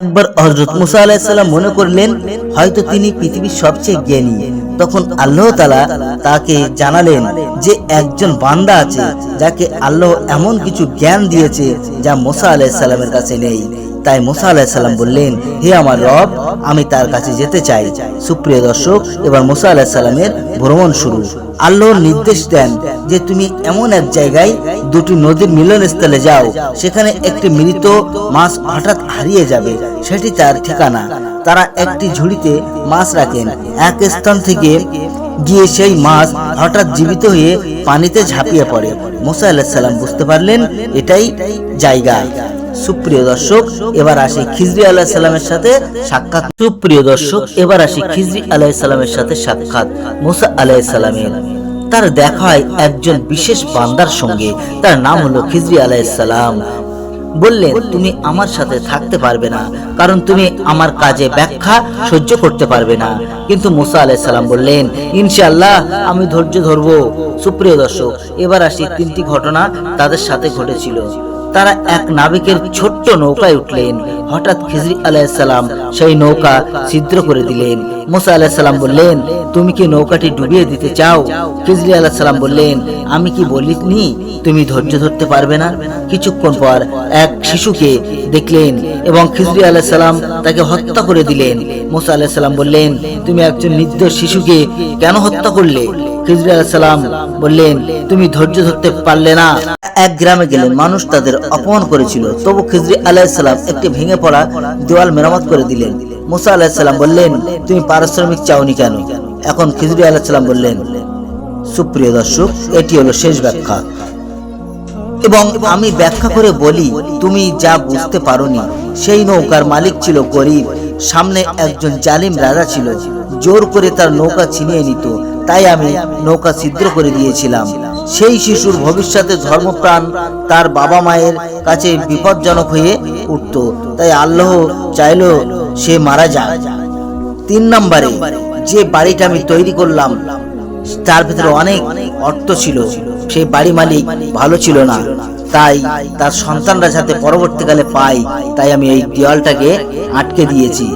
একবার হজরত মুসা আলাহিসাল্লাম মনে করলেন, হয়তো তিনি পৃথিবীর সবচেয়ে জ্ঞানী। তখন আল্লাহ তালা তাকে জানালেন যে একজন বান্দা আছে যাকে আল্লাহ এমন কিছু জ্ঞান দিয়েছে যা মোসা আলাহিসাল্লামের কাছে নেই। তাই মুসা আলাহিসাল্লাম বললেন, হে আমার রব, আমি তার কাছে যেতে চাই। সুপ্রিয় দর্শক, এবার মুসা আলাহিসাল্লামের ভ্রমণ শুরু। আল্লাহর নির্দেশ দেন যে তুমি এমন এক জায়গায় দুটি নদীর মিলনস্থলে যাও, সেখানে একটি মৃত মাছ হঠাৎ হারিয়ে যাবে, সেটি তার ঠিকানা। তারা একটি ঝুড়িতে মাছ রাখেন। এক স্থান থেকে গিয়ে সেই মাছ হঠাৎ জীবিত হয়ে পানিতে ঝাঁপিয়ে পড়ে। মোসা আলাহিসাল্লাম বুঝতে পারলেন, এটাই জায়গা। সুপ্রিয় দর্শক, এবার আসি খিজরি আলাহ সাল্লামের সাথে সাক্ষাৎ। সুপ্রিয় দর্শক, এবার আসি খিজরি আলাহ সাল্লামের সাথে সাক্ষাৎ। মুসা আলাহ সাল্লামের তার দেখা হয় একজন বিশেষ বান্দার সঙ্গে। তার নাম হলো খিজরি আলাহ সাল্লাম বললেন, তুমি আমার সাথে থাকতে পারবে না, কারণ তুমি আমার কাজে ব্যাখ্যা সহ্য করতে পারবে না। কিন্তু মুসা সাল্লাম বললেন, ইনশাআল্লাহ, আমি ধৈর্য ধরবো। সুপ্রিয় দর্শক, এবার আসি তিনটি ঘটনা তাদের সাথে ঘটেছিল। তারা এক নাবিকের ছোট্ট নৌকায় উঠলেন। হঠাৎ খিজরি আলাইসাল্লাম সেই নৌকা ছিদ্র করে দিলেন। মোসা আলাইসাল্লাম বললেন, তুমি কি নৌকাটি ডুবিয়ে দিতে চাও? খিজরি আলাইসাল্লাম বললেন, আমি কি বলিনি? তুমি ধৈর্য ধরতে পারবে না? কিছুক্ষণ পর এক শিশুকে দেখলেন এবং খিজরি আলাইসাল্লাম তাকে হত্যা করে দিলেন। মোসা আলাইসাল্লাম বললেন, তুমি একজন নির্দোষ শিশুকে কেন হত্যা করলে? খিজরি আলাইসাল্লাম বললেন, তুমি ধৈর্য ধরতে পারলে না। এক গ্রামে গেলেন মানুষ তাদের অপমান করেছিল। তবু খিজরি আলাইসাল্লাম একটি ভেঙে পড়া দেওয়াল মেরামত করে দিলেন। মুসা আলাইসাল্লাম বললেন তুমি পারিশ্রমিক চাওনি কেন? এখন খিজরি আলাইসাল্লাম বললেন সুপ্রিয় দর্শক এটি হলো শেষ ব্যাখ্যা। এবং আমি ব্যাখ্যা করে বলি তুমি যা বুঝতে পারোনি সেই নৌকার মালিক ছিল গরিব। সামনে একজন জালিম রাজা ছিল জোর করে তার নৌকা ছিনিয়ে নিত। তাই আমি নৌকা ছিদ্র করে দিয়েছিলাম। সেই শিশুর ভবিষ্যতে ধর্মপ্রাণ তার বাবা মায়ের কাছে বিপজ্জনক হয়ে উঠত। তাই আল্লাহ চাইলো সে মারা যায় তিন নম্বরে, যে বাড়িটা আমি তৈরি করলাম, তার ভিতরে অনেক অর্থ ছিল। সেই বাড়ি মালিক ভালো ছিল না। তাই তার সন্তানরা যাতে পরবর্তীকালে পায়, তাই আমি এই দেওয়ালটাকে আটকে দিয়েছি।